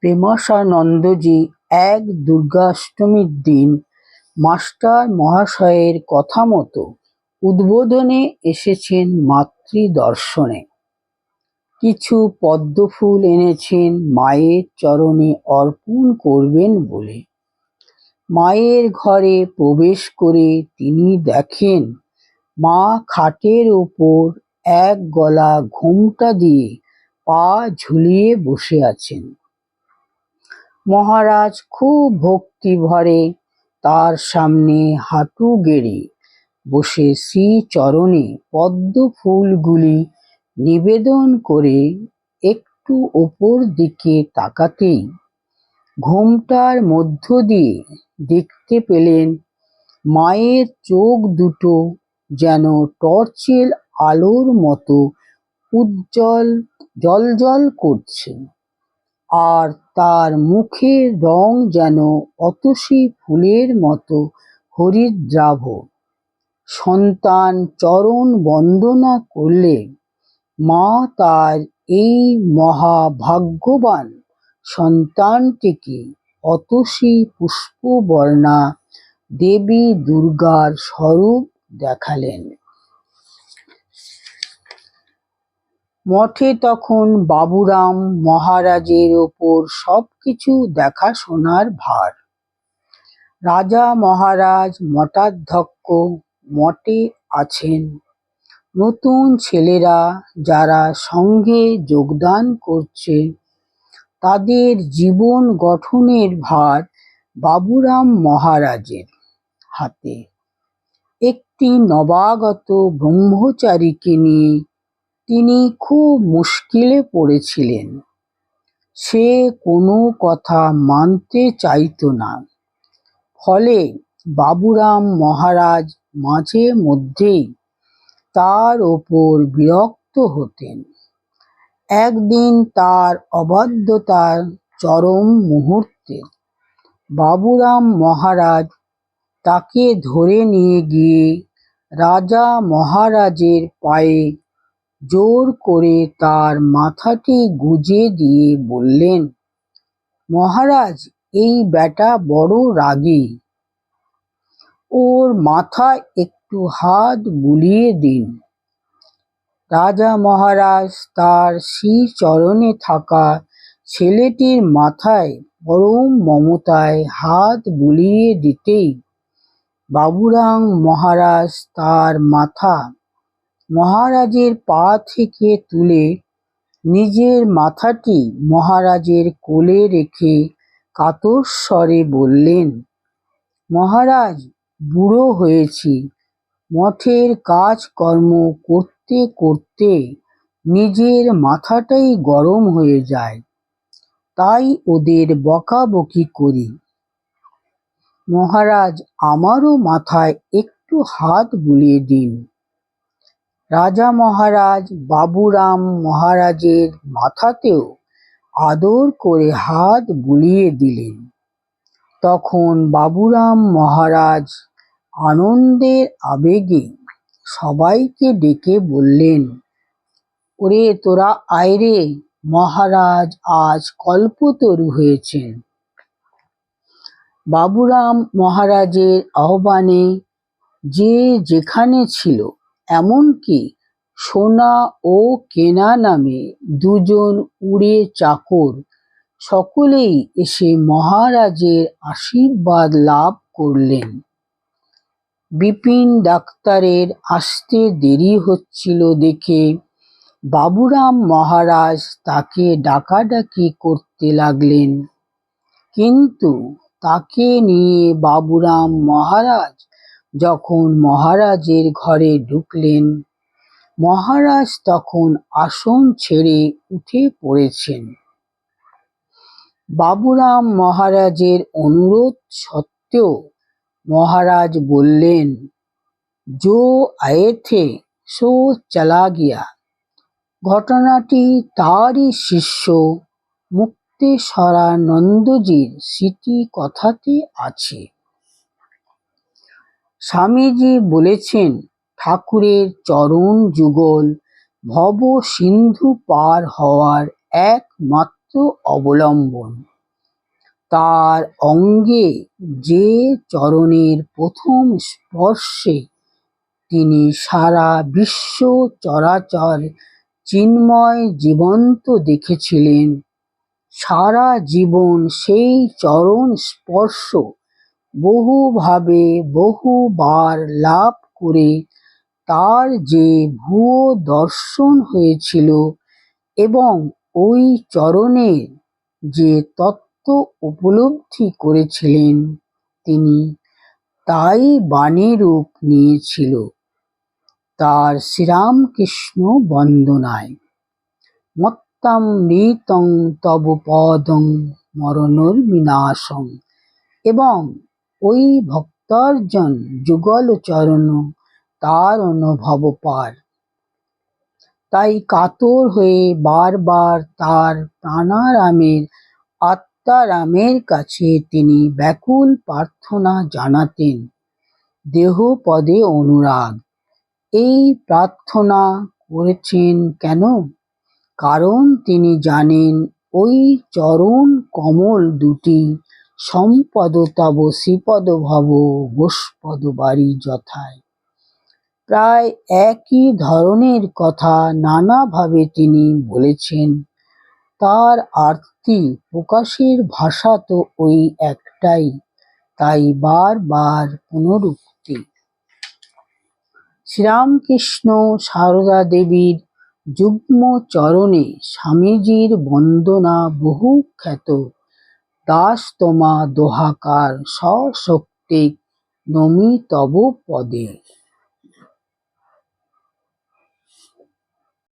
প্রেমাসানন্দজি এক দুর্গাষ্টমীর দিন মাস্টার মহাশয়ের কথা মতো উদ্বোধনে এসেছেন মাতৃদর্শনে। কিছু পদ্মফুল এনেছেন, মায়ের চরণে অর্পণ করবেন বলে। মায়ের ঘরে প্রবেশ করে তিনি দেখেন, মা খাটের ওপর এক গলা ঘোমটা দিয়ে পা ঝুলিয়ে বসে আছেন। মহারাজ খুব ভক্তি ভরে তার সামনে হাঁটু গেড়ে বসে শ্রীচরণে পদ্ম ফুলগুলি নিবেদন করে একটু ওপর দিকে তাকাতেই ঘোমটার মধ্য দিয়ে দেখতে পেলেন মায়ের চোখ দুটো যেন টর্চের আলোর মতো উজ্জ্বল জ্বলজ্বল করছে। আর তার মুখের রং যেন অতসী ফুলের মতো হরিদ্রাভ সন্তান চরণ বন্দনা করলে মা তার এই মহাভাগ্যবান সন্তানটিকে অতসী পুষ্পবর্ণা দেবী দুর্গার স্বরূপ দেখালেন। মঠে তখন বাবুরাম মহারাজের ওপর সবকিছু দেখাশোনার ভার। রাজা মহারাজ মঠাধ্যক্ষ মঠে আছেন। নতুন ছেলেরা যারা সঙ্গে যোগদান করছে, তাদের জীবন গঠনের ভার বাবুরাম মহারাজের হাতে। একটি নবাগত ব্রহ্মচারীকে নিয়ে তিনি খুব মুশকিলে পড়েছিলেন। সে কোনো কথা মানতে চাইত না। ফলে বাবুরাম মহারাজ মাঝে মধ্যেই তার ওপর বিরক্ত হতেন। একদিন তার অবাধ্যতার চরম মুহূর্তে বাবুরাম মহারাজ তাকে ধরে নিয়ে গিয়ে রাজা মহারাজের পায়ে জোর করে তার মাথাটি গুঁজে দিয়ে বললেন, মহারাজ এই ব্যাটা বড় রাগী। ওর মাথা একটু হাত বুলিয়ে দিন। রাজা মহারাজ তার শ্রীচরণে থাকা ছেলেটির মাথায় পরম মমতায় হাত বুলিয়ে দিতেই বাবুরাম মহারাজ তার মাথা মহারাজের পা থেকে তুলে নিজের মাথাটি মহারাজের কোলে রেখে কাতর স্বরে বললেন, মহারাজ বুড়ো হয়েছি, মঠের কাজকর্ম করতে করতে নিজের মাথাটাই গরম হয়ে যায়, তাই ওদের বকাবকি করি। মহারাজ আমারও মাথায় একটু হাত বুলিয়ে দিন। রাজা মহারাজ বাবুরাম মহারাজের মাথাতেও আদর করে হাত বুলিয়ে দিলেন। তখন বাবুরাম মহারাজ আনন্দের আবেগে সবাইকে ডেকে বললেন, ওরে তোরা আয় রে, মহারাজ আজ কল্পতরু হয়েছেন। বাবুরাম মহারাজের আহ্বানে যে যেখানে ছিল, এমনকি সোনা ও কেনা নামে দুজন উড়ে চাকর, সকলেই এসে মহারাজের আশীর্বাদ লাভ করলেন। বিপিন ডাক্তারের আসতে দেরি হচ্ছিল দেখে বাবুরাম মহারাজ তাকে ডাকাডাকি করতে লাগলেন। কিন্তু তাকে নিয়ে বাবুরাম মহারাজ যখন মহারাজের ঘরে ঢুকলেন, মহারাজ তখন আসন ছেড়ে উঠে পড়েছেন। বাবুরাম মহারাজের অনুরোধ সত্ত্বেও মহারাজ বললেন, জো আয়ে থে সো চলা গিয়া। ঘটনাটি তারই শিষ্য মুক্তেশ্বরানন্দজির স্মৃতি কথাতে আছে। স্বামীজি বলেছেন, ঠাকুরের চরণ যুগল ভবসিন্ধু পার হওয়ার একমাত্র অবলম্বন। তার অঙ্গে যে চরণের প্রথম স্পর্শে তিনি সারা বিশ্ব চরাচর চিন্ময় জীবন্ত দেখেছিলেন, সারা জীবন সেই চরণ স্পর্শ বহুভাবে বহুবার লাভ করে তার যে ভুয়ো দর্শন হয়েছিল এবং ওই চরণের যে তত্ত্ব উপলব্ধি করেছিলেন তিনি, তাই বাণী রূপ নিয়েছিল। তার শ্রীরামকৃষ্ণ বন্দনায়। মত্তাম মৃতং তব পদং মরণর বিনাশং এবং ওই ভক্তার্জন যুগল চরণ তার অনুভব পার। তাই কাতর হয়ে বারবার তার প্রাণারামের, আত্মারামের কাছে তিনি ব্যাকুল প্রার্থনা জানাতেন দেহপদে অনুরাগ। এই প্রার্থনা করেছেন কেন? কারণ তিনি জানেন ওই চরণ কমল দুটি সম্পদ তব শ্রীপদ ভব গোষ্পদ বাড়ি যথায়। প্রায় একই ধরনের কথা নানাভাবে তিনি বলেছেন। তার আরতি প্রকাশের ভাষা তো ওই একটাই, তাই বারবার পুনরুক্তি। শ্রীরামকৃষ্ণ সারদা দেবীর যুগ্ম চরণে স্বামীজির বন্দনা বহু খ্যাত দাস তোমা দোহাকার সশক্তি নমি তব পদে।